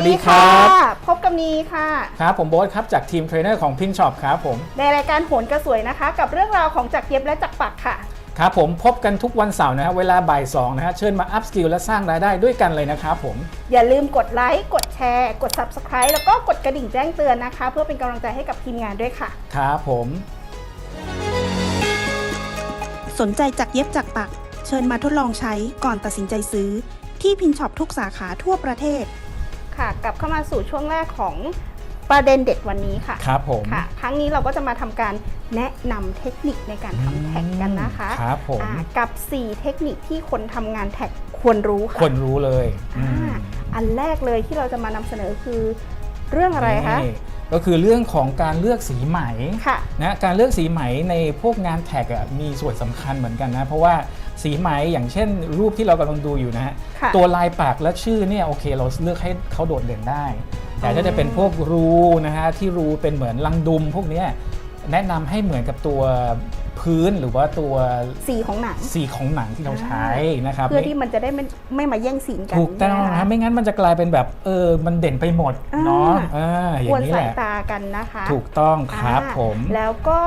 วัสดีครับะพบกับนีค่ะ ครับ ผมโบ๊ทครับ จากทีมเทรนเนอร์ของพินช็อปครับผม ในรายการโหนกระสวยนะคะ กับเรื่องราวของจักรเย็บและจักรปักค่ะ ครับผมพบกันทุกวันเสาร์นะครับเวลาบ่าย2นะฮะเชิญมาอัพสกิลและสร้างรายได้ด้วยกันเลยนะครับผม อย่าลืมกดไลค์ กดแชร์ กด Subscribe แล้วก็กดกระดิ่งแจ้งเตือนนะคะ เพื่อเป็นกำลังใจให้กับทีมงานด้วยค่ะ ครับผม สนใจจักเย็บจักปัก เชิญมาทดลองใช้ก่อนตัดสินใจซื้อ ที่พินช็อปทุกสาขาทั่วประเทศ ค่ะ กลับเข้ามาสู่ช่วงแรกของประเด็นเด็ดวันนี้ค่ะครับผมค่ะ ครั้งนี้เราก็จะมาทำการแนะนำเทคนิคในการทำแท็กกันนะคะครับผมอ่ากับ 4 เทคนิคที่คนทำงานแท็กควรรู้ค่ะคนรู้เลยอืมอ่าอันแรกเลยที่เราจะมานำเสนอคือเรื่องอะไรคะนี่ก็คือเรื่องของการเลือกสีไหมค่ะนะการเลือกสีไหมในพวกงานแท็กอะมีส่วนสำคัญเหมือนกันนะ เพราะว่า สีไหมอย่างเช่น รูปที่เรากำลังดูอยู่นะฮะค่ะตัวลายปากและชื่อเนี่ยโอเคเราเลือกให้เขาโดดเด่นได้ แต่ถ้าจะเป็นพวกรูนะฮะที่รูเป็นเหมือนลังดุมพวกเนี้ยแนะนำให้เหมือนกับตัวพื้นหรือว่าตัวสีของหนัง สีของหนังที่เราใช้นะครับ เพื่อที่มันจะได้ไม่ไม่มาแย่งสีกันถูกต้องใช่ไหมนะคะไม่งั้นมันจะกลายเป็นแบบเออมันเด่นไปหมดอ่าเนาะอ่าอควรย่างนี้สาแหยละ ตากันนะคะถูกต้องครับอ่าผม แล้วก็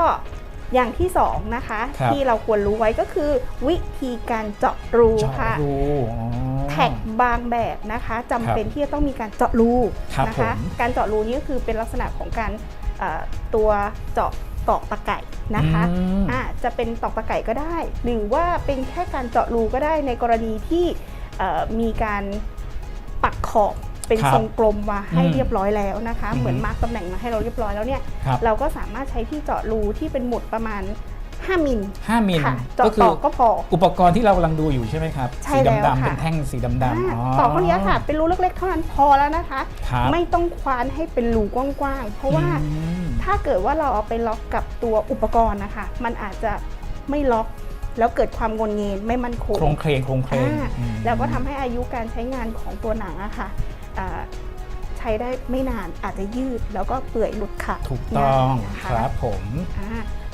อย่างที่สองนะคะครับ ที่เราควรรู้ไว้ก็คือ วิธีการเจาะรูเจาะค่ะ รูอ๋อ แท็กบางแบบนะคะจำเป็นที่จะต้องมีการเจาะรูครับนะคะ ผมการเจาะรูนี่ก็คือเป็นลักษณะของการเอ่อตัวเจาะตอกตะไก่นะคะอืม อ่าจะเป็นตอกตะไก่ก็ได้ หรือว่าเป็นแค่การเจาะรูก็ได้ในกรณีที่เอ่อมีการปักขอบ เป็นครับทรงกลมมาให้อืมเรียบร้อยแล้วนะคะ อืมเหมือนมาร์กตำแหน่งมาให้เราเรียบร้อยแล้วเนี่ยครับ เราก็สามารถใช้ที่เจาะรูที่เป็นหมุดประมาณ 5 มิล5มิลค่ะก็เจาะคืตออกก็พอ อุปกรณ์ที่เรากำลังดูอยู่ใช่ไหมครับใช่สีแล้วดำๆค่ะ เป็นแท่งสีดำอ่าๆอ๋อตอกเท่านี้ค่ะ เป็นรูเล็กๆเท่านั้นพอแล้วนะคะ ครับไม่ต้องควานให้เป็นรูกว้างๆ เพราะว่าอืม ถ้าเกิดว่าเราเอาไปล็อกกับตัวอุปกรณ์นะคะ มันอาจจะไม่ล็อกแล้วเกิดความงนเงนไม่มั่นคงโครงเคลงโครงเคลงอ่าอืมแล้วก็ทำให้อายุการใช้งานของตัวหนังอะค่ะอ่า ใช้ได้ไม่นานอาจจะยืดแล้วก็เปื่อยหลุดขาดถูกต้องง่ายนะะครับผมอ่า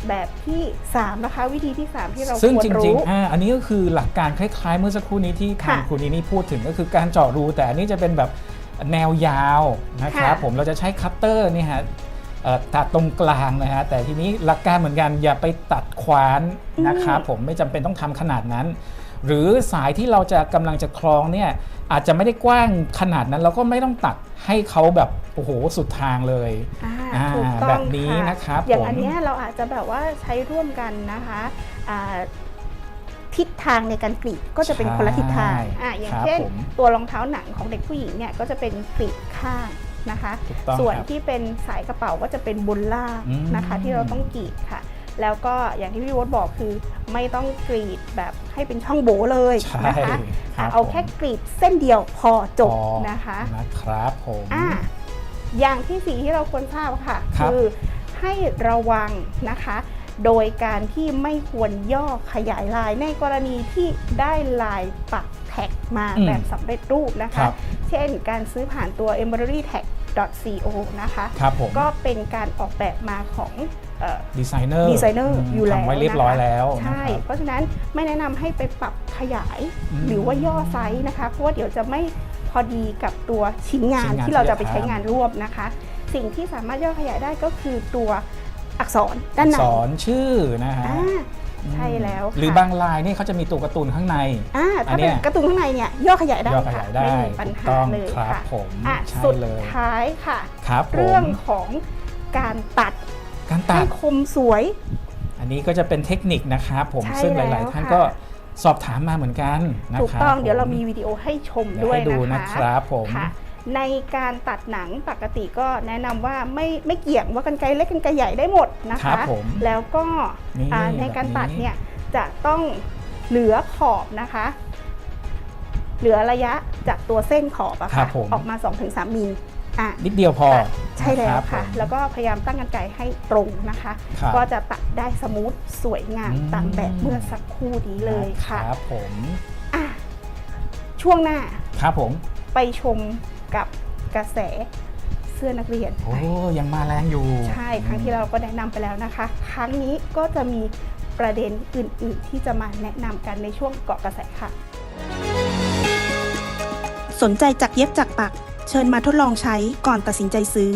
แบบที่3นะคะวิธีที่ 3 ที่เราซึ่งควรจริงรู้ๆอ่าอันนี้ก็คือหลักการคล้ายๆ เมื่อสักครู่นี้ที่ทางค่ะคุณนี่พูดถึงก็คือการเจาะรูแต่อันนี้จะเป็นแบบแนวยาวนะครับค่ะผมเราจะใช้คัตเตอร์นี่ฮะเอ่อตัดตรงกลางนะฮะแต่ทีนี้หลักการเหมือนกันอย่าไปตัดควานนะครับผมไม่จำเป็นต้องทำขนาดนั้น หรือสายที่เราจะกำลังจะคล้องเนี่ยอาจจะไม่ได้กว้างขนาดนั้นเราก็ไม่ต้องตัดให้เขาแบบโอ้โหสุดทางเลยอ่าอ่าถูกต้องแบบนี้ค่ะนะครับอย่างผมอันเนี้ยเราอาจจะแบบว่าใช้ร่วมกันนะคะอ่าทิศทางในการกรีดก็จะเป็นคนละทิศทางอ่าอย่างครับเช่นผมตัวรองเท้าหนังของเด็กผู้หญิงเนี่ยก็จะเป็นกรีดข้างนะคะถูกต้องส่วนครับที่เป็นสายกระเป๋าก็จะเป็นบนล่างอืมนะคะ ที่เราต้องกรีดค่ะ แล้วก็อย่างที่พี่วศบอกคือ ไม่ต้องกรีดแบบให้เป็นช่องโบเลยใช่นะคะครับเอาผมแค่กรีดเส้นเดียวพอจบพอนะคะนะครับผมอ่าอย่างที่สี่ที่เราควรทราบค่ะครับอให้ระวังนะคะ โดยการที่ไม่ควรย่อขยายลายในกรณีที่ได้ลายปักแท็กมาอืมแบบสำเร็จรูปนะครัคะบเช่นการซื้อผ่านตัว embroidery tag co นะคะครับผมก็เป็นการออกแบบมาของเอ่อดีไซเนอร์ดีไซเนอร์อยู่แล้วทำไว้เรียบร้อยแล้วใช่นะครับเพราะฉะนั้นไม่แนะนำให้ไปปรับขยายอืมหรือว่าย่อไซส์นะคะ เพราะว่าเดี๋ยวจะไม่พอดีกับตัวชิ้นงาชิ้นนงานที่เราจะไปที่จะใช้งานร่วมนะคะ สิ่งที่สามารถย่อขยายได้ก็คือตัวอักษรด้านในสอนชื่อนะฮะอ่า ใช่แล้วค่ะหรือบางลายนี่เขาจะมีตัวการ์ตูนข้างใน อ่าอัถ้านเนี้เป็นย การ์ตูนข้างในเนี่ยย่อขยายได้ย่อขค่ะยายได้ไม่มีปัญถูกหาต้องเลยครับค่ะผมอะใช่สุดเลย ท้ายค่ะ ครับผมเรื่องของการตัดการตัให้ด คมสวย อันนี้ก็จะเป็นเทคนิคนะครับผมใช่ซึ่งหแล้ลาย วๆ ท่านค่ะ ก็สอบถามมาเหมือนกันนะถูกครับต้องเดี๋ยวเราผมีวิดีโอให้ชมเดี๋ยวด้วยให้ดูนะนะคะครับผม ค่ะ ในการตัดหนังปกติก็แนะนำว่าไม่ไม่เกี่ยงว่ากันไกรเล็กกันไกรใหญ่ได้หมดนะครัคะบผมแล้วก็นี่อ่าในการตัดเนี่ยจะต้องเหลือขอบนะคะ เหลือระยะจากตัวเส้นขอบอะครัค่ะบผมออกมา 2-3มิลอะนิดเดียวพอค่ะใช่แล้วรับค่ะผมแล้วก็พยายามตั้งกันไกรให้ตรงนะคะครับก็จะตัดได้สมูทสวยงามอืมตามแบบเมื่อสักครู่นี้เลยค่ะครับผมอะช่วงหน้าครับผมไปชม กับกระแสเสื้อนักเรียน โอ้ยังมาแรงอยู่ ใช่ครั้งที่เราก็แนะนำไปแล้วนะคะ ครั้งนี้ก็จะมีประเด็นอื่น ๆ ที่จะมาแนะนำกันในช่วงเกาะกระแสค่ะ สนใจจักเย็บจักปัก เชิญมาทดลองใช้ก่อนตัดสินใจซื้อ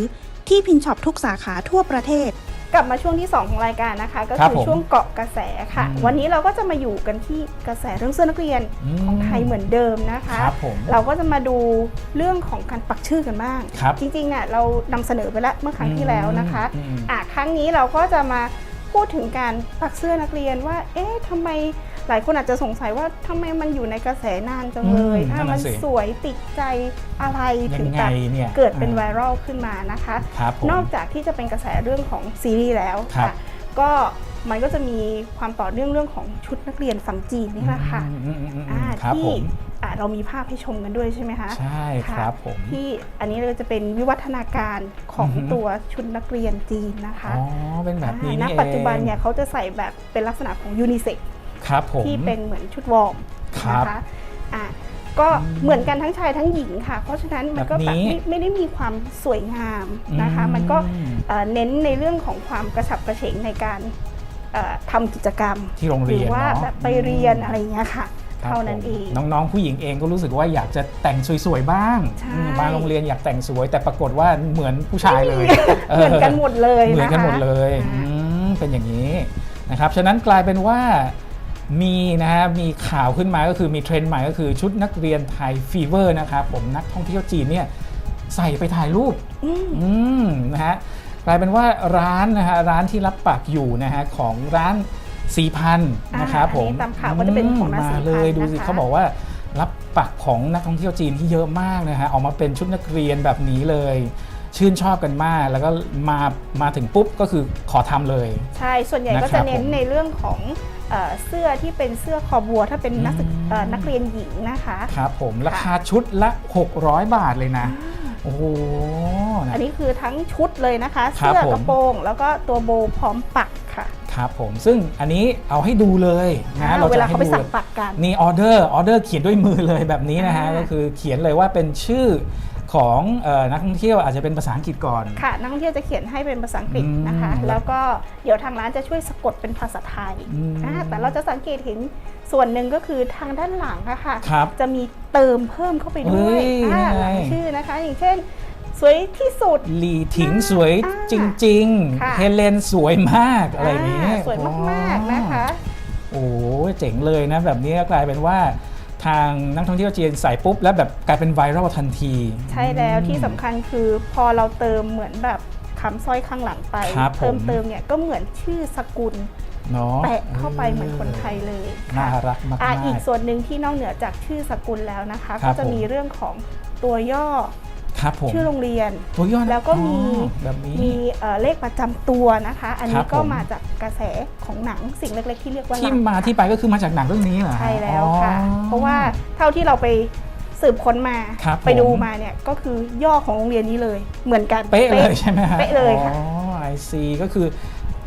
ที่พินช็อปทุกสาขาทั่วประเทศ กลับมาช่วงที่ 2 ของรายการนะคะ ก็ครับคือผมช่วงเกาะกระแสค่ะอืมวันนี้เราก็จะมาอยู่กันที่กระแสเรื่องเสื้อนักเรียนอืมของไทยเหมือนเดิมนะคะครับผมเราก็จะมาดูเรื่องของการปักชื่อกันบ้างครับจริงๆอะเรานำเสนอไปแล้วเมื่อครั้งที่แล้วนะคะอืมอะครั้งนี้เราก็จะมาพูดถึงการปักเสื้อนักเรียนว่า เอ๊ะทำไม หลายคนอาจจะสงสัยว่าทำไมมันอยู่ในกระแสนานจังเลยอืมอะนั่นมัน่ะนสิสวยติดใจอะไรยัถึงงไงกับเนี่ยเกิดเป็นไวอ่ารัลขึ้นมานะคะ ครับผมนอกจากที่จะเป็นกระแสเรื่องของซีรีส์แล้วครับค่ะก็มันก็จะมีความต่อเนื่องเรื่องของชุดนักเรียนฝั่งจีนนี่แหละค่ะ อืมอืมอืมอืมอ่าครับที่ผมอ่าเรามีภาพให้ชมกันด้วยใช่ไหมคะใช่ะครับผม ที่อันนี้เราจะเป็นวิวัฒนาการของอือฮึ ตัวชุดนักเรียนจีนนะคะอ๋อเป็นแบบนี้อ่าณนี่เอง ปัจจุบันเนี่ยเขาจะใส่แบบเป็นลักษณะของยูนิเซ็ก ครับผมที่เป็นเหมือนชุดวอร์มครับนะคะอ่าก็เหมือนกันทั้งชายทั้งหญิงค่ะ เพราะฉะนั้นมันก็แบบแบบนี้ไม่ไม่ได้มีความสวยงามนะคะอืมมันก็เอ่อเน้นในเรื่องของความกระฉับกระเฉงในการเอ่อทำกิจกรรมที่โรงหเรีรืยนว่าเนาะแบบไปเรียนอะไรอย่างเงี้ยค่ะครับเท่านั้นผมเองน้องๆ ผู้หญิงเองก็รู้สึกว่าอยากจะแต่งสวยๆบ้างใช่อืมบางโรงเรียนอยากแต่งสวย แต่ปรากฏว่าเหมือนผู้ชายเลยเหมือนกันหมดเลยเหมือนนะคะกันหมดเลยอ่าอืมเป็นอย่างนี้นะครับฉะนั้นกลายเป็นว่า มีนะฮะมีข่าวขึ้นมาก็คือมีเทรนด์ใหม่ก็คือชุดนักเรียนไทยฟีเวอร์นะครับผมนักท่องเที่ยวจีนเนี่ยใส่ไปถ่ายรูปอืมอืมนะฮะกลายเป็นว่าร้านนะฮะร้านที่รับปักอยู่นะฮะของร้านสีพันอ่านะครับผมอันนี้ตามข่าวก็จะเป็นของร้านมาสีพันเลยดูสินะคะเขาบอกว่ารับปักของนักท่องเที่ยวจีนที่เยอะมากนะฮะออกมาเป็นชุดนักเรียนแบบนี้เลย ชื่นชอบกันมาก แล้วก็มามาถึงปุ๊บก็คือขอทำเลย ใช่ส่วนใหญ่ก็นะครับจะเน้นผมในเรื่องของเอ่อเสื้อที่เป็นเสื้อคอบัว ถ้าเป็นนักศึกอืมเอ่อนักเรียนหญิงนะคะครับผมราคาชุดละ 600 บาทเลยนะโอ้โหนะอันนี้คือทั้งชุดเลยนะคะครับเสื้อผมกระโปรงแล้วก็ตัวโบว์พร้อมปักค่ะครับผมซึ่งอันนี้เอาให้ดูเลยนะอ่าเราเวจะลาให้เขาไปดูสั่เลงยปักกันนี่ออเดอร์ออเดอร์เขียนด้วยมือเลยแบบนี้นะฮะอ่าก็คือเขียนเลยว่าเป็นชื่อ ของเออนักท่องเที่ยวอาจจะเป็นภาษาอังกฤษก่อนค่ะนักท่องเที่ยวจะเขียนให้เป็นภาษาอังกฤษอืมนะคะ แล้วก็เดี๋ยวทางร้านจะช่วยสะกดเป็นภาษาไทยอืมอ่าแต่เราจะสังเกตเห็นส่วนหนึ่งก็คือทางด้านหลังอะค่ะครับจะมีเติมเพิ่มเข้าไปด้วยเฮ้ยอ่ายังไงหลังชื่อนะคะ อย่างเช่นสวยที่สุดหลีถิงสวยอ่าจริงค่ะๆเฮเลนสวยมากอะไรอย่างนี้อ่าสวยมากๆนะคะ โอ้โหเจ๋งเลยนะแบบนี้ก็กลายเป็นว่า ทางนักท่องเที่ยวจีนใส่ปุ๊บ แล้วแบบกลายเป็นไวรัลทันที ใช่แล้วอืมที่สำคัญคือพอเราเติมเหมือนแบบคำสร้อยข้างหลังไป ครับผมเพิ่มเติมเนี่ยก็เหมือนชื่อสกุลเนาะแปะเข้าไปเหมือนคนไทยเลยน่าค่ะรักมาก อะๆอีกส่วนหนึ่งที่นอกเหนือจากชื่อสกุลแล้วนะคะ ครัก็บจะผมมีเรื่องของตัวย่อ ครับผมชื่อโรงเรียนตัวย่อนะแล้วก็มีอ๋อแบบนี้มีเอ่อเลขประจำตัวนะคะ อันครันี้บก็ผมมาจากกระแสของหนังสิ่งเล็ก ๆ ที่เรียกว่าที่หลังมาที่ไปก็คือมาจากหนังเรื่องนี้เหรอฮะใช่แล้วค่ะอ๋อเพราะว่าเท่าที่เราไปสืบค้นมาครับไปดูผมมาเนี่ยก็คือย่อของโรงเรียนนี้เลยเหมือนกันเป๊ะเลยใช่ไหมฮะเป๊ะเลยค่ะอ๋อไอซีก็คือ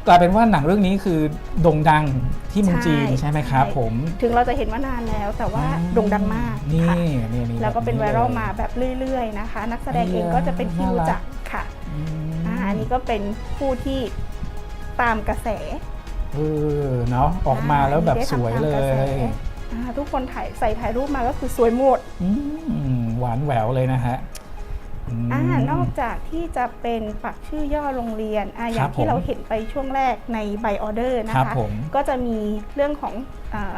กลายเป็นว่าหนังเรื่องนี้คือโด่งดังที่เมืองจีนใช่ไหมครับผม ถึงเราจะเห็นว่านานแล้วแต่ว่าอืมโด่งดังมากนี่ค่ะนี่นี่แล้วก็เป็นบบไวรัลยมาแบบเรื่อยๆนะคะ นักแสดงไอ้เองก็จะเป็นที่น่ารักรู้จักค่ะอืมอ่าอันนี้ก็เป็นผู้ที่ตามกระแสเออเนาะออกมาแล้วแบบสวยเลได้ทำตามกระแสยอ่าทุกคนถ่ายใส่ถ่ายรูปมาก็คือสวยหมดอืมหวานแหววเลยนะฮะม อ่านอกจากที่จะเป็นปักชื่อย่อโรงเรียนอ่าอย่าครังบที่ผมเราเห็นไปช่วงแรกในใบออเดอร์นะครัคะบผมก็จะมีเรื่องของอา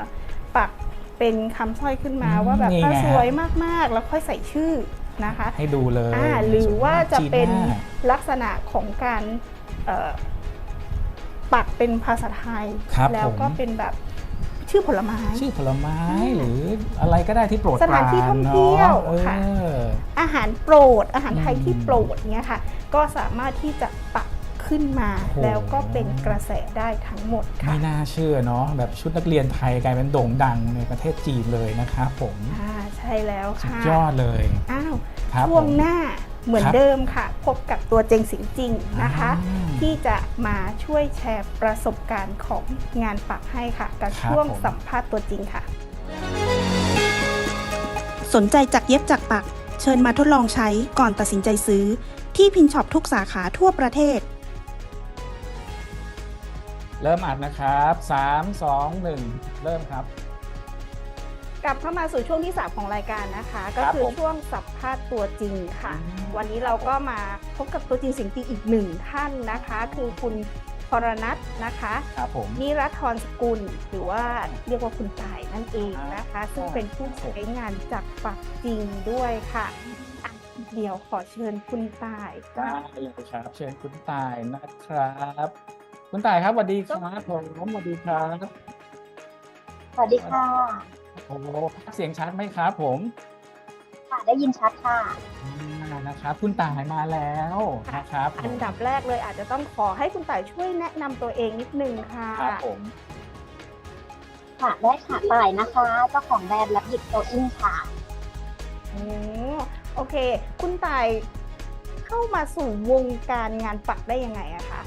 ปักเป็นคำสร้อยขึ้นมาอืมว่าแบบนี่ไงถ้าสวยมากๆ แล้วค่อยใส่ชื่อนะคะ ให้ดูเลยอ่าหรือว่าจะเป็นจีน่าลักษณะของการเอ่อปักเป็นภาษาไทยครับแล้วก็ผมเป็นแบบ ชื่อผลไม้ ชื่อผลไม้อ่าหรืออะไรก็ได้ที่โปรดสถานที่ปรท่องเที่ยวเนอะค่ะเอออาหารโปรด อาหารไทยอืมที่โปรดเนี้ยค่ะ ก็สามารถที่จะปักขึ้นมาโอ้โหแล้วก็เป็นกระแสได้ทั้งหมดค่ะไม่น่าเชื่อเนาะแบบชุดนักเรียนไทยกลายเป็นโด่งดังในประเทศจีนเลยนะครับผมอ่าใช่แล้วสุดค่ะยอดเลยอ้าวครับช่วงผมหน้าเหมือนครับเดิมค่ะ พบกับตัวเจงสิงจริงนะคะอ่า ที่จะมาช่วยแชร์ประสบการณ์ของงานปักให้ค่ะ กับครับช่วงผม สัมภาษณ์ตัวจริงค่ะ สนใจจากเย็บจากปัก เชิญมาทดลองใช้ก่อนตัดสินใจซื้อ ที่พินช็อปทุกสาขาทั่วประเทศ เริ่มอัดนะครับ 3 2 1 เริ่มครับ กลับเข้ามาสู่ช่วงที่ 3 ของรายการนะคะ ก็คือผมช่วงสัมภาษณ์ตัวจริงค่ะ อืม วันนี้เราก็มาพบกับตัวจริงเสิ่งจริงอีกหนึ่งท่านนะคะ คือคุณพรนัทนะคะ ครับผม นิรัตทรสกุลหรือว่าเรียกว่าคุณต่ายนั่นเองนะคะ ซึ่งเป็นผู้ใช้งานจากปักจริงด้วยค่ะอะ เดี๋ยวขอเชิญคุณต่ายได้เลยครับ เชิญคุณตายนะครับ คุณตายครับสวัสดีครับผมสวัสดีครับ สวัสดีค่ะ โอ้โหเสียงชัดไหมครับผมค่ะได้ยินชัดค่ะอ่านะครับคุณตายมาแล้วนะครับผมอันดับแรกเลยอาจจะต้องขอให้คุณต่ายช่วยแนะนำตัวเองนิดนึงค่ะครับผมค่ะได้ค่ะต่ายนะคะเจ้าของแบรนด์และบิดโตอิงค่ะโอ้โอเค คุณต่ายเข้ามาสู่วงการงานปักได้ยังไงอะคะ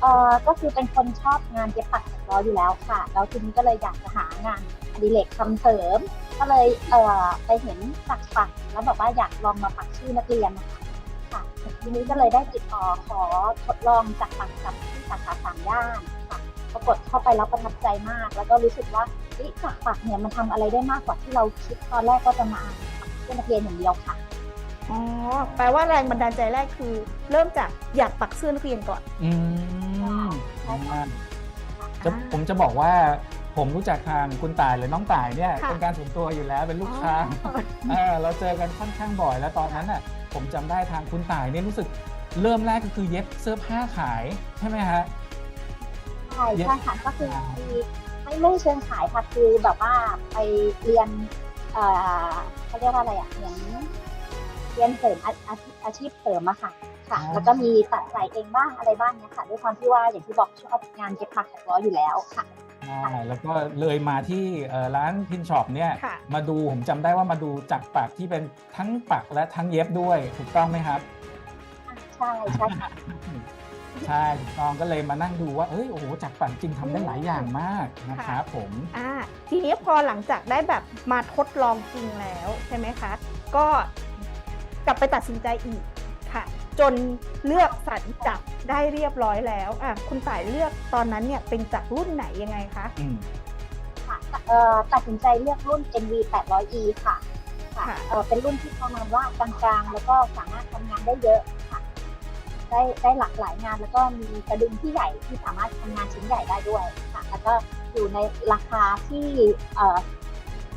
เอ่อก็คือเป็นคนชอบงานเย็บปักถักร้อยอยู่แล้วค่ะ แล้วทีนี้ก็เลยอยากจะหางานอ ดิเรกทำเสริม ก็เลยเอ่อไปเห็นปักปักแล้วบอกว่าอยากลองมาปักชื่อนักเรียนนะคะค่ะทีนี้ก็เลยได้ติดต่อขอทดลองจากปักกับที่สาขาสามย่านค่ะปรากฏเข้าไปแล้วประทับใจมาก แล้วก็รู้สึกว่าเอ๊ะจากปักเนี่ยมันทำอะไรได้มากกว่าที่เราคิดตอนแรกก็จะมาปักชื่อนักเรียนอย่างเดียวค่ะอ๋อแปลว่าแรงบันดาลใจแรกคือ เริ่มจากอยากปักเสื้อนักเรียนก่อน อืมใช่ค่ะจะผมจะบอกว่า ผมรู้จักทางคุณตายหรือน้องตายเนี่ยค่ะเป็นการส่วนตัวอยู่แล้วเป็นลูกค้าอ๋อเออเราเจอกันค่อนข้างบ่อยแล้วตอนนั้นน่ะผมจำได้ทางคุณตายเนี่ยรู้สึกเริ่มแรกก็คือเย็บเสื้อผ้าขายใช่ไหมฮะ ใช่ใช่ค่ะก็คือมีไม่ไม่เชิงขายค่ะคือแบบว่าไปเรียนเอ่อเขาเรียกว่าอะไรอะเหมือนเรียนเสริมอาอาชีพอาชีพเสริมอะค่ะค่ะ อ๋อ แล้วก็มีตัดใส่เองบ้างอะไรบ้างเนี้ยค่ะด้วยความที่ว่าอย่างที่บอกชอบงานเย็บปักถักร้อยอยู่แล้วค่ะ ใช่แล้วก็เลยมาที่เอ่อร้านพินช็อปเนี่ยค่ะ มาดูผมจำได้ว่ามาดูจักรปักที่เป็นทั้งปักและทั้งเย็บด้วยถูกต้องไหมครับ ใช่ใช่ค่ะ ใช่ถูกต้องก็เลยมานั่งดูว่าเอ้ยโอ้โหจักรปักจริงทำได้หลายอย่างมากนะครับผม อ่าทีนี้พอหลังจากได้แบบมาทดลองจริงแล้วใช่ไหมคะ ก็กลับไปตัดสินใจอีกค่ะ จนเลือกสรรจักรได้เรียบร้อยแล้วอะคุณต่ายเลือกตอนนั้นเนี่ยเป็นจักรรุ่นไหนยังไงคะอืมค่ะเอ่อตัดสินใจเลือกรุ่น NV 800E ค่ะค่ะค่ะ เอ่อเป็นรุ่นที่ประมาณว่ากลางๆ แล้วก็สามารถทำงานได้เยอะค่ะ ได้ได้หลากหลายงานแล้วก็มีกระดุมที่ใหญ่ที่สามารถทำงานชิ้นใหญ่ได้ด้วยค่ะ แล้วก็อยู่ในราคาที่เอ่อ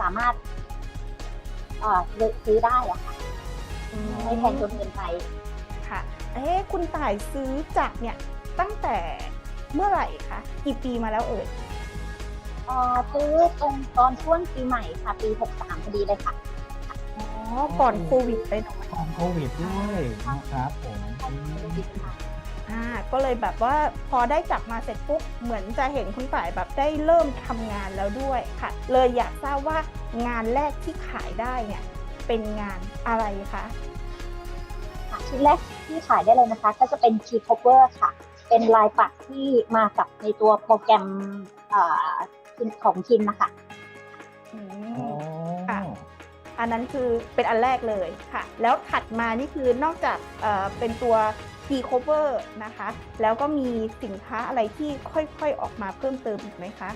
สามารถเอ่อซื้อได้อะค่ะ ไม่แพงจนเกินไปค่ะ เอ๊ะคุณต่ายซื้อจักรเนี่ยตั้งแต่เมื่อไหร่คะกี่ปีมาแล้วเอ่ยเอ่อซื้อตรงตอนช่วงปีใหม่ค่ะ ปี 63พอดีเลยค่ะ อ๋อก่อนโควิดไปหน่อยก่อนโควิดด้วยนะครับผมอืมอ่าก็เลยแบบว่าพอได้จับมาเสร็จปุ๊บเหมือนจะเห็นคุณต่ายแบบได้เริ่มทำงานแล้วด้วยค่ะ เลยอยากทราบว่างานแรกที่ขายได้เนี่ยเป็นงานอะไรคะค่ะ ชิ้นแรกที่ขายได้เลยนะคะ ก็จะเป็น Key Cover ค่ะ เป็นลายปักที่มากับในตัวโปรแกรมเอ่อของคิมนะคะอือ๋อมค่ะอันนั้นคือเป็นอันแรกเลยค่ะ แล้วถัดมานี่คือนอกจากเอ่อเป็นตัว P cover นะคะ แล้วก็มีสินค้าอะไรที่ค่อยๆออกมาเพิ่มเติมอีกไหมคะ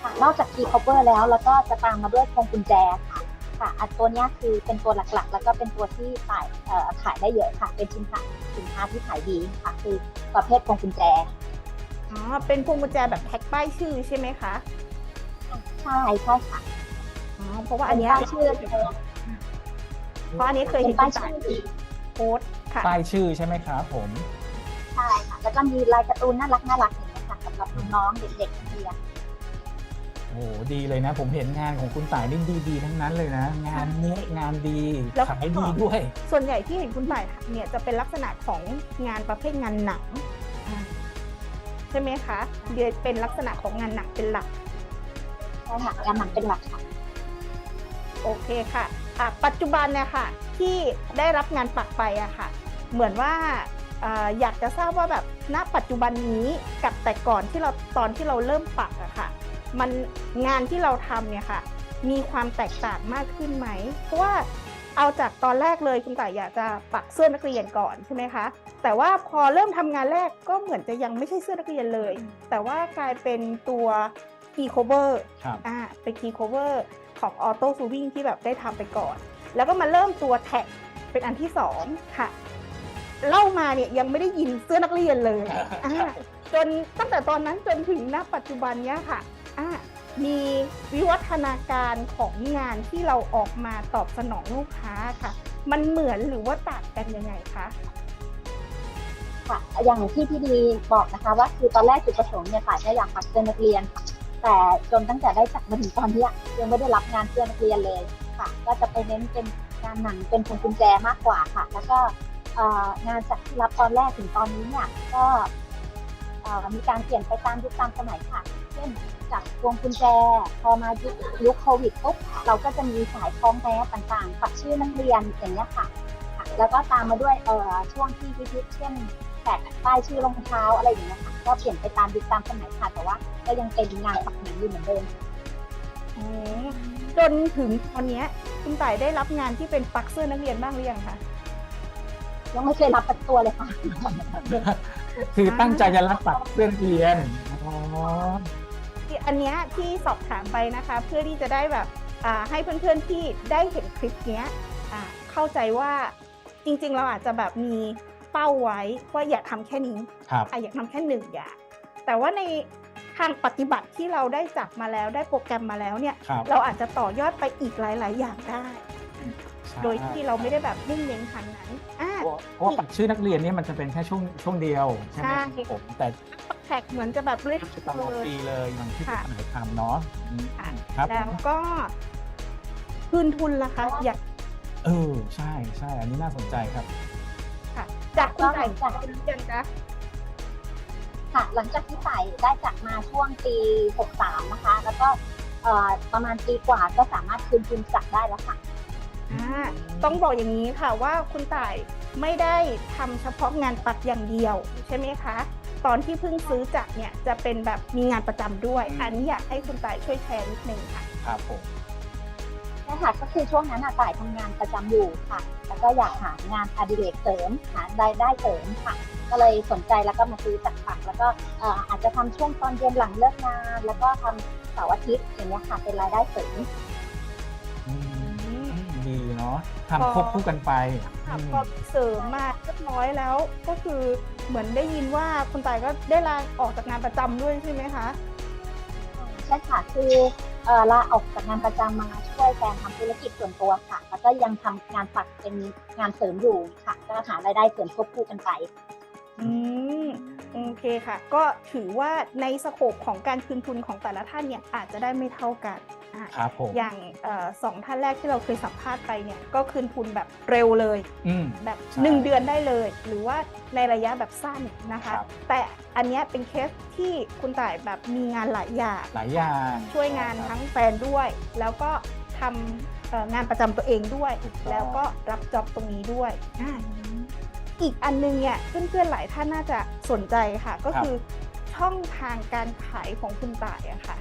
ค่ะนอกจาก Key Cover แล้วแล้วก็จะตามมาด้วยพวงกุญแจค่ะ ค่ะอันตัวเนี้ยคือเป็นตัวหลักๆ แล้วก็เป็นตัวที่ขายเอ่อขายได้เยอะค่ะ เป็นสินค้าสินค้าที่ขายดีค่ะคือประเภทพวงกุญแจอ๋อเป็นพวงกุญแจแบบแท็กป้ายชื่อใช่ไหมคะใช่ใช่ค่ะอ๋อเพราะว่าอันเนี้ยเป็ป้ายชื่อเพราะอันนี้เคยเป็เห็นนป้าคุยณต่ายชื่อโพสต์ค่ะป้ายชื่อใช่ไหมครับผมใช่ค่ะแล้วก็มีลายการ์ตูนน่ารักน่ารักอย่างเงี้ยค่ะสำหรับน้องๆเด็กๆนักเรียน โอ้โหดีเลยนะ ผมเห็นงานของคุณต่ายนี่ดีๆทั้งนั้นเลยนะ งานเนี้ยงานดีแล้วก็ ขายดีด้วย ส่วนใหญ่ที่เห็นคุณต่ายทำเนี่ยจะเป็นลักษณะของงานประเภทงานหนังอ่าใช่ไหมคะเดี๋ยวเป็นลักษณะของงานหนังเป็นหลัก ใช่ค่ะงานหนังเป็นหลักค่ะโอเคค่ะอะ ปัจจุบันเนี่ยค่ะที่ได้รับงานปักไปอะค่ะ เหมือนว่าเอ่ออยากจะทราบว่าแบบณปัจจุบันนี้กับแต่ก่อนที่เราตอนที่เราเริ่มปักอะค่ะ มันงานที่เราทำเนี่ยค่ะ มีความแตกต่างมากขึ้นไหม เพราะว่าเอาจากตอนแรกเลยคุณต่ายอยากจะปักเสื้อนักเรียนก่อนใช่ไหมคะ แต่ว่าพอเริ่มทำงานแรกก็เหมือนจะยังไม่ใช่เสื้อนักเรียนเลย แต่ว่ากลายเป็นตัว P คีย์โคเวอร์ครับอ่าเป็นคีย์โคเวอร์ของออโต้ซูวิ่งที่แบบได้ทำไปก่อน แล้วก็มาเริ่มตัวแท็กเป็นอันที่สองค่ะเล่ามาเนี่ยยังไม่ได้ยินเสื้อนักเรียนเลยอ่าจนตั้งแต่ตอนนั้นจนถึงณปัจจุบันเนี้ยค่ะ อ่ามีวิวัฒนาการของงานที่เราออกมาตอบสนองลูกค้าค่ะ มันเหมือนหรือว่าต่างกันยังไงคะค่ะอย่างที่พี่ดีบอกนะคะว่าคือตอนแรกจุดประสงค์เนี่ยค่ะจะอยากปักเสื้อนักเรียนค่ะแต่จนตั้งแต่ได้จับมาถึงตอนนี้ยังไม่ได้รับงานเสื้อนักเรียนเลยค่ะ ก็จะไปเน้นเป็นงานหนังเป็นพวงกุญแจมากกว่าค่ะ แล้วก็งานจากที่รับตอนแรกถึงตอนนี้เนี่ยก็ มีการเปลี่ยนไปตามยุคตามสมัยค่ะ เช่นจากพวงกุญแจ พอมายุคยุคโควิดปุ๊บเราก็จะมีสายคล้องแมสต่างๆปักชื่อนักเรียนอย่างเงี้ยค่ะค่ะ แล้วก็ตามมาด้วยเอ่อช่วงที่พิๆเช่นแปะป้ายชื่อรองเท้าอะไรอย่างเงี้ยค่ะก็เปลี่ยนไปตามยุคตามสมัยค่ะ แต่ว่าก็ยังเป็นงานปักหนังอยู่เหมือนเดิมอืมจนถึงตอนเนี้ยคุณต่ายได้รับงานที่เป็นปักเสื้อนักเรียนบ้างหรือยังคะยังไม่เคยรับปักตัวเลยค่ะ คือตั้งใจจะรับปักเสื้อนักเรียนอ๋อที่อันเนี้ยที่สอบถามไปนะคะ เพื่อที่จะได้แบบอ่าให้เพื่อนๆที่ได้เห็นคลิปเนี้ยอ่าเข้าใจว่าจริงๆ เราอาจจะแบบมีเป้าไว้ว่าอยากทำแค่นี้ครับอะอยากทำแค่หนึ่งอย่างแต่ว่าในทางปฏิบัติที่เราได้จับมาแล้วได้โปรแกรมมาแล้วเนี่ยครับเราอาจจะต่อยอดไปอีกหลาย ๆ อย่างได้ใช่ โดยที่เราไม่ได้แบบนิ่งเน้นทางนั้นอ่าเพราะเพราะว่าปักชื่อนักเรียนเนี่ยมันจะเป็นแค่ช่วงช่วงเดียวใช่ไหมใช่ ครับผมแต่แท็กเหมือนจะแบบเล่นตลอดปีเลยอย่างที่ค่ะคุณหมายทำเนาะอืมค่ะครับแล้วก็คืนทุนล่ะคะอยากเออใช่ใช่อันนี้น่าสนใจครับ ค่ะ จากคุณก็จ่ายจากเป็นยังคะค่ะหลังจากที่ใส่ได้จัดมาช่วงปี 63 นะคะ แล้วก็เอ่อประมาณปีกว่าก็สามารถคืนทุนจัดได้แล้วค่ะ อ่าต้องบอกอย่างนี้ค่ะว่าคุณต่ายไม่ได้ทำเฉพาะงานปักอย่างเดียวใช่ไหมคะ ตอนที่เพิ่งซื้อจักรเนี่ยจะเป็นแบบมีงานประจำด้วยอืมอันนี้อยากให้คุณต่ายช่วยแชร์นิดนึงค่ะครับผมใช่ค่ะก็คือช่วงนั้นอะต่ายทำงานประจำอยู่ค่ะ แล้วก็อยากหางานอดิเรกเสริม หารายได้เสริมค่ะ ก็เลยสนใจแล้วก็มาซื้อจักรปัก แล้วก็เอ่ออาจจะทำช่วงตอนเย็นหลังเลิกงาน แล้วก็ทำเสาร์อาทิตย์อย่างเงี้ยค่ะ เป็นรายได้เสริมอืม ดีเนาะพอทำควบคู่กันไปค่ะอืมพอเสริมมาเรียบร้อยแล้ว ก็คือเหมือนได้ยินว่าคุณต่ายก็ได้ลาออกจากงานประจำด้วยใช่ไหมคะใช่ค่ะคือเอ่อลาออกจากงานประจำมาช่วยแฟนทำธุรกิจส่วนตัวค่ะ แล้วก็ยังทำงานปักเป็นงานเสริมอยู่ค่ะ ก็หารายได้เสริมควบคู่กันไป อืมโอเคค่ะ ก็ถือว่าในสโคปของการคืนทุนของแต่ละท่านเนี่ยอาจจะได้ไม่เท่ากันอะ ครับผมอย่างเอ่อสองท่านแรกที่เราเคยสัมภาษณ์ไปเนี่ยก็คืนทุนแบบเร็วเลยอืมแบบใช่1เดือนได้เลย หรือว่าในระยะแบบสั้นนะคะครับแต่อันเนี้ยเป็นเคสที่คุณต่ายแบบมีงานหลายอย่างหลายอย่างช่วยงานทั้งแฟนด้วย แล้วก็ทำเอ่องานประจำตัวเองด้วย แล้วก็รับจ็อบตรงนี้ด้วยอ่าอีกอันนึงเนี่ยเพื่อนๆหลายท่านน่าจะสนใจค่ะ ก็คือช่องทางการขายของคุณต่ายอะค่ะ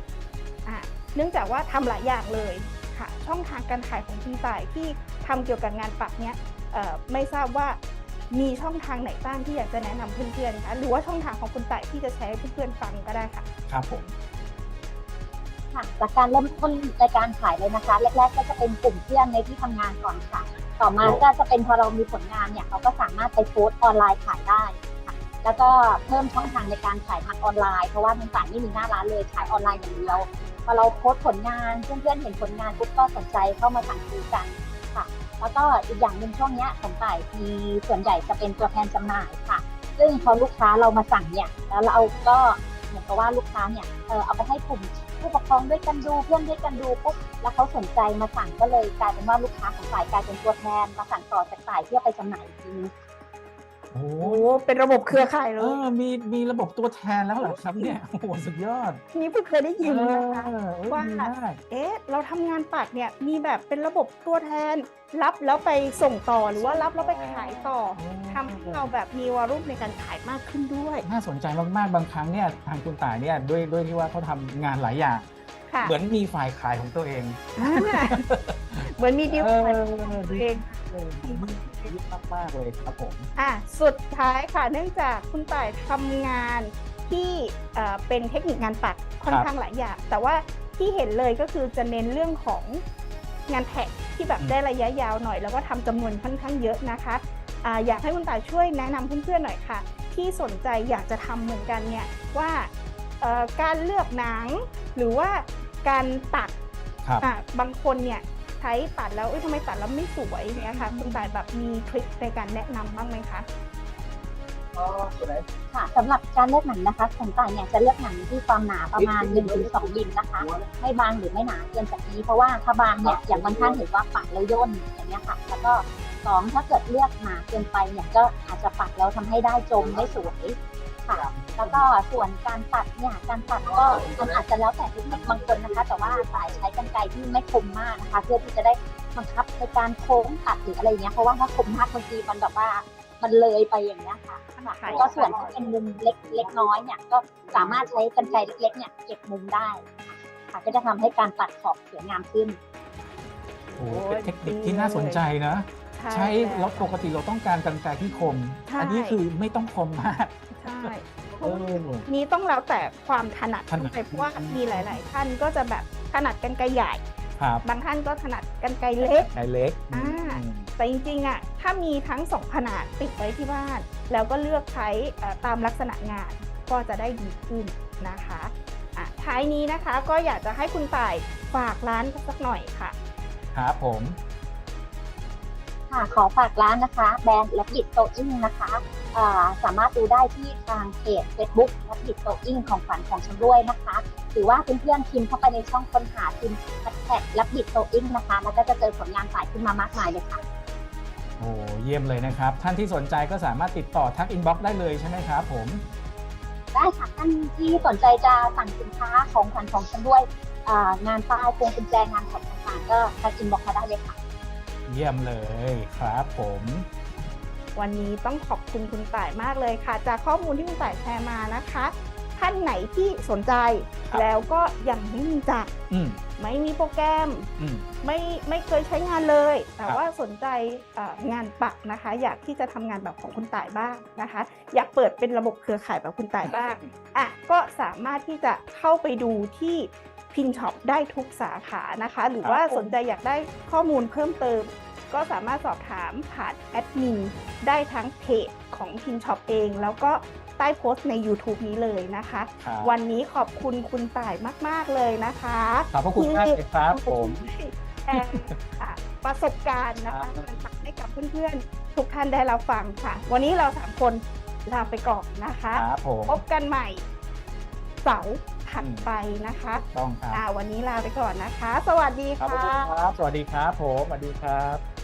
อ่า เนื่องจากว่าทำหลายอย่างเลยค่ะช่องทางการขายของคุณต่ายที่ทำเกี่ยวกับงานปักเนี้ยเอ่อไม่ทราบว่ามีช่องทางไหนบ้างที่อยากจะแนะนำเพื่อนๆคะหรือว่าช่องทางของคุณต่ายที่จะแชร์ให้เพื่อนๆฟังก็ได้ค่ะ ครับผมค่ะจากการเริ่มต้นในการขายเลยนะคะแรกๆก็จะเป็นกลุ่มเพื่อนในที่ทำงานก่อนค่ะ ต่อมาก็จะเป็นพอเรามีผลงานเนี่ยเราก็สามารถไปโพสต์ออนไลน์ขายได้ค่ะแล้วก็เพิ่มช่องทางในการขายทางออนไลน์เพราะว่าทางฝ่ายไม่มีหน้าร้านเลยขายออนไลน์อย่างเดียวพ อเราโพสผลงานเพื่อนๆเห็นผลงานปุ๊บก็สนใจเข้ามาสั่งซื้อกันค่ะ แล้วก็อีกอย่างหนึ่งช่วงนี้ของฝ่ายมีส่วนใหญ่จะเป็นตัวแทนจำหน่ายค่ะ ซึ่งพอลูกค้าเรามาสั่งเนี่ยแล้วเราก็เหมือนกับว่าลูกค้าเนี่ยเออเอาไปให้กลุ่มผู้ปกครองด้วยกันดูเพื่อนด้วยกันดูปุ๊บแล้วเขาสนใจมาสั่งก็เลยกลายเป็นว่าลูกค้าของฝ่ายกลายเป็นตัวแทนมาสั่งต่อจากฝ่ายเพื่อไปจำหน่ายอีกทีนึง โอ้โอ้เป็นระบบเครือข่ายเลเอยอมีมีระบบตัวแทนแล้วเหรอครับเนี่ยโอ้โหสุดยอดนี่เพิ่งเคยได้ยินนะคะ เออเอ้ยว่า ดีมาก เอ๊ะ เราทำงานปักเนี่ยมีแบบเป็นระบบตัวแทน รับแล้วไปส่งต่อหรือว่ารับแล้วไปขายต่อทำให้เราแบบมีวารุ่มในการขายมากขึ้นด้วยน่าสนใจมากๆ บางครั้งเนี่ยทางคุณต่ายเนี่ยด้วยด้วยที่ว่าเขาทำงานหลายอย่าง ค่ะเหมือนมีฝ่ายขายของตัวเอง อ่า เหมือนมีดีลเออขายของตัวเองดีมากมากๆเลยครับผม อะสุดท้ายค่ะเนื่องจากคุณต่ายทำงานที่เอ่อเป็นเทคนิคงานปักค่อนครับข้างหลายอย่าง แต่ว่าที่เห็นเลยก็คือจะเน้นเรื่องของงานแท็กที่แบบอืมได้ระยะยาวหน่อย แล้วก็ทำจำนวนค่อนข้างเยอะนะคะอาอยากให้คุณตายช่วยแนะนำเพื่อนๆหน่อยค่ะ ที่สนใจอยากจะทำเหมือนกันเนี่ยว่าเอ่อการเลือกหนังหรือว่าการตัดครับอะบางคนเนี่ย ใช้ตัดแล้วเอ้ยทำไมตัดแล้วไม่สวยอย่างเนี่ยค่ะคุณตายแบบมีทริคในการแนะนำบ้างไหมคะค่ะสำหรับการเลือกหนังนะคะของต่ายเนี่ยจะเลือกหนังที่ความหนาประมาณ1-2มิลนะคะ ไม่บางหรือไม่หนาเกินจากนี้เพราะว่าถ้าบางเนี่ยอย่างบางท่านเห็นว่าปักแล้วย่นอย่างเงี้ยค่ะ แล้วก็สองถ้าเกิดเลือกหนาเกินไปเนี่ยก็อาจจะปักแล้วทำให้ได้จมได้สวย ค่ะ แล้วก็ส่วนการตัดเนี่ยการตัดก็มันอาจจะแล้วแต่เทคนิคบางคนนะคะ แต่ว่าสายใช้กรรไกรที่ไม่คมมากนะคะ เพื่อที่จะได้บังคับในการโค้งตัดหรืออะไรเงี้ยเพราะว่าถ้าคมมากบางทีมันแบบว่ามันเลยไปอย่างเงี้ยค่ะค่ะแล้วก็ส่วนที่เป็นมุมเล็กเล็กน้อยเนี่ยก็สามารถใช้กรรไกรเล็กๆเนี่ยเก็บมุมได้ค่ะก็จะทำให้การตัดขอบสวยงามขึ้นโอ้โหเป็นเทคนิคที่น่าสนใจนะ ใช้แล้วปกติเราต้องการกรรไกรที่คมใช่อันี้คือไม่ต้องคมมากใช่เพเอราะว่าอนี้ต้องแล้วแต่ความถนัดถนัดด้วยเพราะว่ามีหลาย ๆ ท่านก็จะแบบถนัดกันไกรใหญ่ ครับบางท่านก็ถนัดกันไกรเล็กไกรเล็กอ่า อืม แต่จริง ๆอะถ้ามีทั้งสองขนาดติดไว้ที่บ้าน แล้วก็เลือกใช้เอ่อตามลักษณะงานก็จะได้ดีขึ้นนะคะอะท้ายนี้นะคะก็อยากจะให้คุณต่ายฝากร้านสักหน่อยค่ะ ครับผม ค่ะขอฝากร้านนะคะ แบรนด์ลับบิดโตอิงนะคะอ่า สามารถดูได้ที่ทางเพจ Facebook ลับบิดโตอิงของฝันของชำรวยนะคะ หรือว่าเพื่อนๆพิมพ์เข้าไปในช่องค้นหาพิมพ์แฮชแท็กลับบิดโตอิงนะคะ แล้วก็จะเจอผลงานสายขึ้นมามากมายเลยค่ะโอ้เยี่ยมเลยนะครับ ท่านที่สนใจก็สามารถติดต่อทักอินบ็อกซ์ได้เลยใช่ไหมครับผม ได้ค่ะท่านที่สนใจจะสั่งสินค้าของขวัญของชำรวยอ่างานป้ายพวงกุญแจงานของต่างๆ ก็ทักอินบ็อกซ์มาได้เลยค่ะ เยี่ยมเลยครับผม วันนี้ต้องขอบคุณคุณต่ายมากเลยค่ะ จากข้อมูลที่คุณต่ายแชร์มานะคะ ท่านไหนที่สนใจครับแล้วก็ยังไม่มีจักรอืมไม่มีโปรแกรมอืมไม่ไม่เคยใช้งานเลย แต่ครับว่าสนใจเอ่องานปักนะคะ อยากที่จะทำงานแบบของคุณต่ายบ้างนะคะ อยากเปิดเป็นระบบเครือข่ายแบบคุณต่ายบ้างอะก็สามารถที่จะเข้าไปดูที่พินช็อปได้ทุกสาขานะคะ หรือว่าสนใจอยากได้ข้อมูลเพิ่มเติม ก็สามารถสอบถามผ่านแอดมินได้ทั้งเพจของพินช็อปเอง แล้วก็ใต้โพสต์ใน YouTube นี้เลยนะคะ ครับ วันนี้ขอบคุณคุณต่ายมาก ๆ เลยนะคะขอบพระคุณมากเลยครับผมแชร์อะประสบการณ์นะคะครับการปักให้กับเพื่อนๆ ทุกท่านได้รับฟังค่ะ วันนี้เราสามคนลาไปก่อนนะคะ ครับผม พบกันใหม่เสาร์ถัดไปนะคะต้องครับอ่าวันนี้ลาไปก่อนนะคะ สวัสดีขอบพระค่ะ คุณครับ สวัสดีครับผม สวัสดีครับ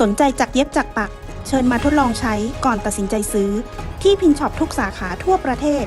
สนใจจักเย็บจักปัก เชิญมาทดลองใช้ก่อนตัดสินใจซื้อ ที่พินช็อปทุกสาขาทั่วประเทศ